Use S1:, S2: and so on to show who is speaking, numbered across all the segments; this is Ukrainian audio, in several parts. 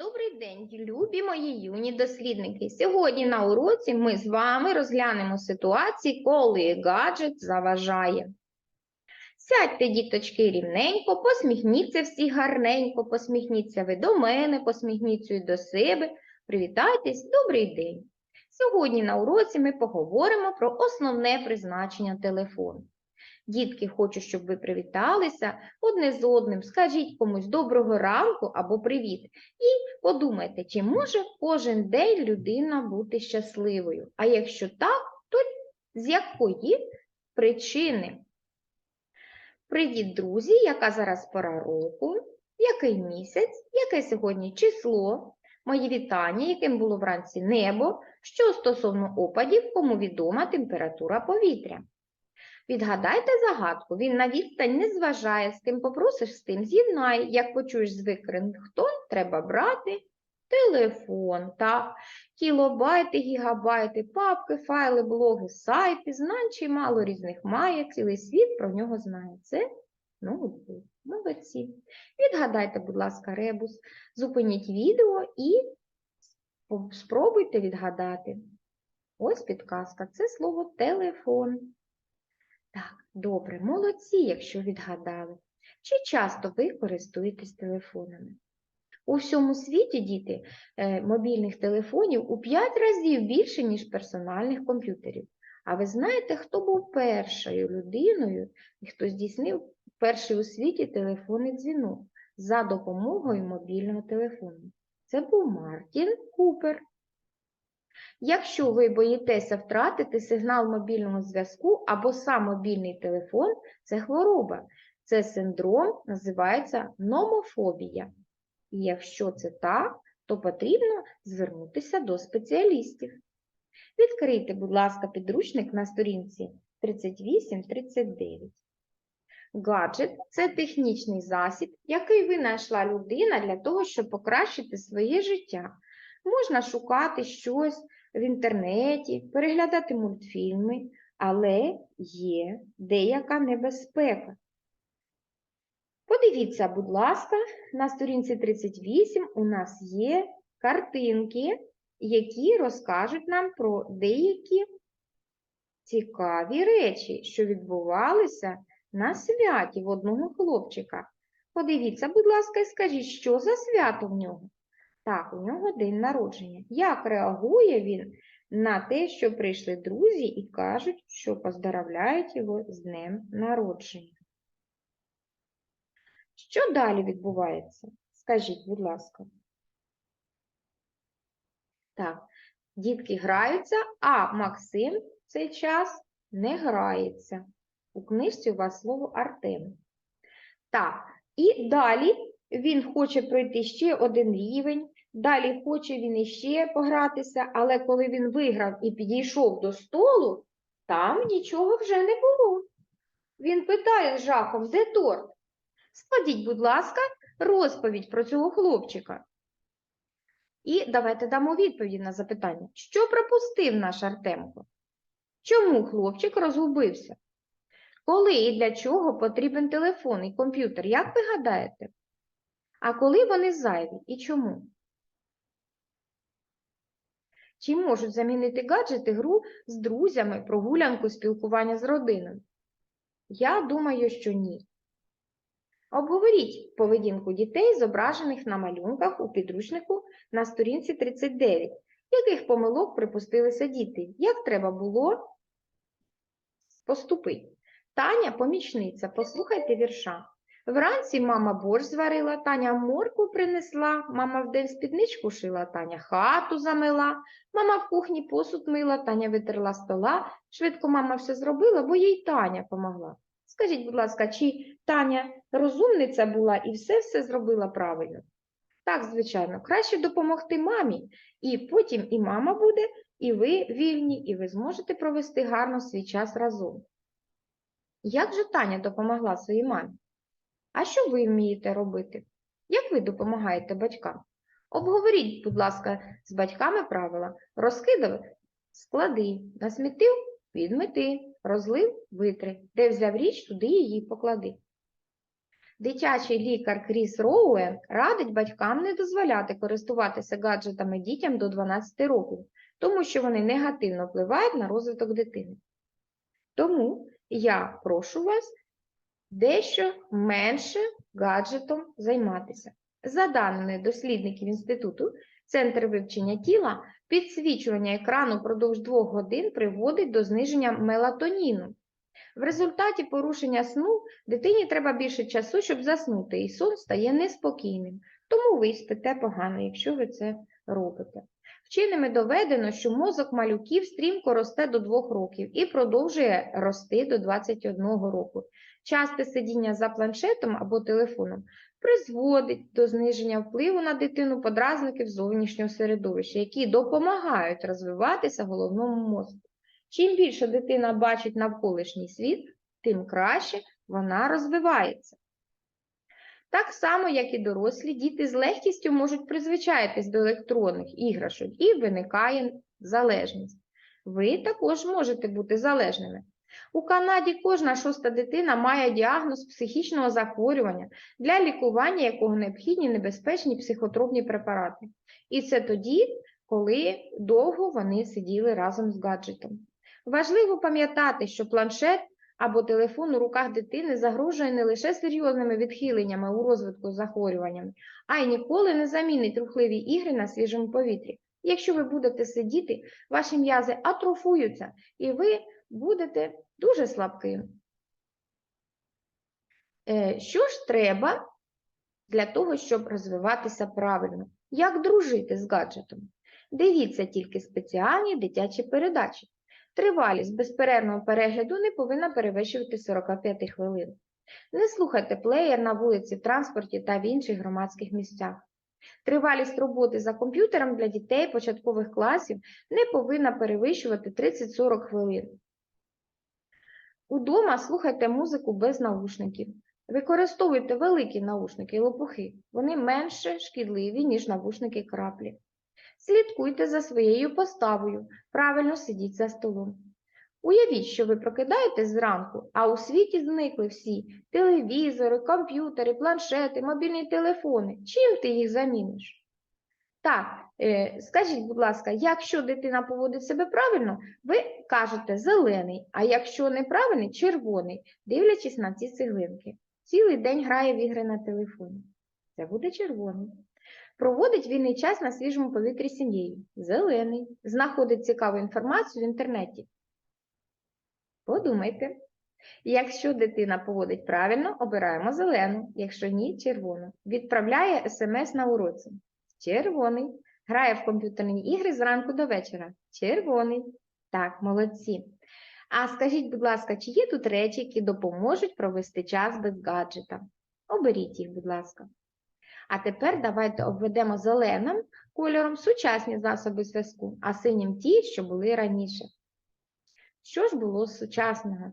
S1: Добрий день, любі мої юні дослідники. Сьогодні на уроці ми з вами розглянемо ситуації, коли гаджет заважає. Сядьте, діточки, рівненько, посміхніться всі гарненько, посміхніться ви до мене, посміхніться і до себе. Привітайтесь, добрий день. Сьогодні на уроці ми поговоримо про основне призначення телефону. Дітки, хочу, щоб ви привіталися одне з одним, скажіть комусь доброго ранку або привіт. І подумайте, чи може кожен день людина бути щасливою? А якщо так, то з якої причини? Привіт, друзі! Яка зараз пора року? Який місяць? Яке сьогодні число? Мої вітання, яким було вранці небо? Що стосовно опадів, кому відома температура повітря? Відгадайте загадку, він на відстань не зважає, з ким попросиш, з тим з'єднай. Як почуєш звик рингтон, треба брати телефон. Так, кілобайти, гігабайти, папки, файли, блоги, сайти, знань чимало різних має, цілий світ про нього знає. Це ноутбук. Молодці. Відгадайте, будь ласка, ребус, зупиніть відео і спробуйте відгадати. Ось підказка, це слово телефон. Так, добре, молодці, якщо відгадали. Чи часто ви користуєтесь телефонами? У всьому світі, діти, е, мобільних телефонів у 5 разів більше, ніж персональних комп'ютерів. А ви знаєте, хто був першою людиною, хто здійснив перший у світі телефонний дзвінок за допомогою мобільного телефону? Це був Мартін Купер. Якщо ви боїтеся втратити сигнал мобільного зв'язку або сам мобільний телефон, це хвороба. Це синдром називається номофобія. І якщо це так, то потрібно звернутися до спеціалістів. Відкрийте, будь ласка, підручник на сторінці 38-39. Гаджет це технічний засіб, який винайшла людина для того, щоб покращити своє життя. Можна шукати щось в інтернеті, переглядати мультфільми, але є деяка небезпека. Подивіться, будь ласка, на сторінці 38 у нас є картинки, які розкажуть нам про деякі цікаві речі, що відбувалися на святі в одного хлопчика. Подивіться, будь ласка, і скажіть, що за свято в нього? Так, у нього день народження. Як реагує він на те, що прийшли друзі і кажуть, що поздравляють його з днем народження? Що далі відбувається? Скажіть, будь ласка. Так, дітки граються, а Максим в цей час не грається. У книжці у вас слово Артем. Так, і далі він хоче пройти ще один рівень, далі хоче він іще погратися, але коли він виграв і підійшов до столу, там нічого вже не було. Він питає з жахом, де торт? Складіть, будь ласка, розповідь про цього хлопчика. І давайте дамо відповідь на запитання, що пропустив наш Артемко? Чому хлопчик розгубився? Коли і для чого потрібен телефон і комп'ютер, як ви гадаєте? А коли вони зайві і чому? Чи можуть замінити гаджети гру з друзями, прогулянку, спілкування з родиною? Я думаю, що ні. Обговоріть поведінку дітей, зображених на малюнках у підручнику на сторінці 39. Яких помилок припустилися діти? Як треба було поступити? Таня помічниця, послухайте вірша. Вранці мама борщ зварила, Таня морку принесла, мама вдень спідничку шила, Таня хату замила, мама в кухні посуд мила, Таня витерла стола. Швидко мама все зробила, бо їй Таня помогла. Скажіть, будь ласка, чи Таня розумниця була і все-все зробила правильно? Так, звичайно, краще допомогти мамі, і потім і мама буде, і ви вільні, і ви зможете провести гарно свій час разом. Як же Таня допомогла своїй мамі? А що ви вмієте робити? Як ви допомагаєте батькам? Обговоріть, будь ласка, з батьками правила. Розкидав склади, насмітив відмети, розлив витри. Де взяв річ, туди її поклади. Дитячий лікар Кріс Роуен радить батькам не дозволяти користуватися гаджетами дітям до 12 років, тому що вони негативно впливають на розвиток дитини. Тому я прошу вас дещо менше гаджетом займатися. За даними дослідників інституту, Центр вивчення тіла, підсвічування екрану впродовж двох годин приводить до зниження мелатоніну. В результаті порушення сну дитині треба більше часу, щоб заснути, і сон стає неспокійним. Тому ви спите погано, якщо ви це робите. Вченими доведено, що мозок малюків стрімко росте до 2 років і продовжує рости до 21 року. Часте сидіння за планшетом або телефоном призводить до зниження впливу на дитину подразників зовнішнього середовища, які допомагають розвиватися головному мозку. Чим більше дитина бачить навколишній світ, тим краще вона розвивається. Так само, як і дорослі, діти з легкістю можуть призвичаїтись до електронних іграшок і виникає залежність. Ви також можете бути залежними. У Канаді кожна шоста дитина має діагноз психічного захворювання, для лікування якого необхідні небезпечні психотропні препарати. І це тоді, коли довго вони сиділи разом з гаджетом. Важливо пам'ятати, що планшет або телефон у руках дитини загрожує не лише серйозними відхиленнями у розвитку захворюваннями, а й ніколи не замінить рухливі ігри на свіжому повітрі. Якщо ви будете сидіти, ваші м'язи атрофуються, і ви будете дуже слабким. Е, Що ж треба для того, щоб розвиватися правильно? Як дружити з гаджетом? Дивіться тільки спеціальні дитячі передачі. Тривалість безперервного перегляду не повинна перевищувати 45 хвилин. Не слухайте плеєр на вулиці, в транспорті та в інших громадських місцях. Тривалість роботи за комп'ютером для дітей початкових класів не повинна перевищувати 30-40 хвилин. Удома слухайте музику без наушників. Використовуйте великі наушники лопухи. Вони менше шкідливі, ніж навушники краплі. Слідкуйте за своєю поставою, правильно сидіть за столом. Уявіть, що ви прокидаєтесь зранку, а у світі зникли всі телевізори, комп'ютери, планшети, мобільні телефони. Чим ти їх заміниш? Так, е, скажіть, будь ласка, якщо дитина поводить себе правильно, ви кажете зелений, а якщо неправильний червоний, дивлячись на ці цеглинки. Цілий день грає в ігри на телефоні. Це буде червоний. Проводить вільний час на свіжому повітрі сім'єю. Зелений. Знаходить цікаву інформацію в інтернеті. Подумайте. Якщо дитина поводить правильно, обираємо зелену, якщо ні, червону. Відправляє смс на уроці. Червоний. Грає в комп'ютерні ігри зранку до вечора. Червоний. Так, молодці. А скажіть, будь ласка, чи є тут речі, які допоможуть провести час без гаджета? Оберіть їх, будь ласка. А тепер давайте обведемо зеленим кольором сучасні засоби зв'язку, а синім ті, що були раніше. Що ж було з сучасного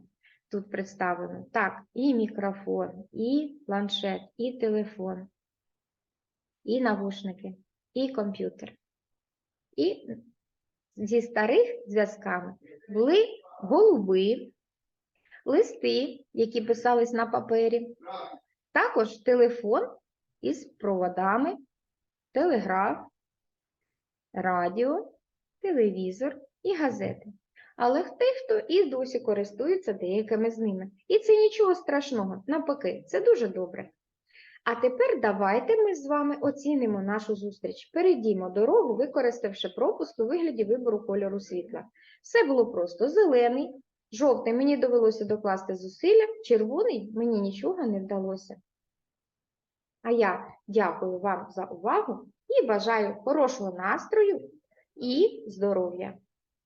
S1: тут представлено? Так, і мікрофон, і планшет, і телефон, і навушники, і комп'ютер. І зі старих зв'язками були голуби, листи, які писались на папері, також телефон із проводами, телеграф, радіо, телевізор і газети. Але хто і досі користується деякими з ними. І це нічого страшного, навпаки, це дуже добре. А тепер давайте ми з вами оцінимо нашу зустріч. Перейдімо дорогу, використавши пропуск у вигляді вибору кольору світла. Все було просто зелений, жовтий мені довелося докласти зусилля, червоний мені нічого не вдалося. А я дякую вам за увагу і бажаю хорошого настрою і здоров'я!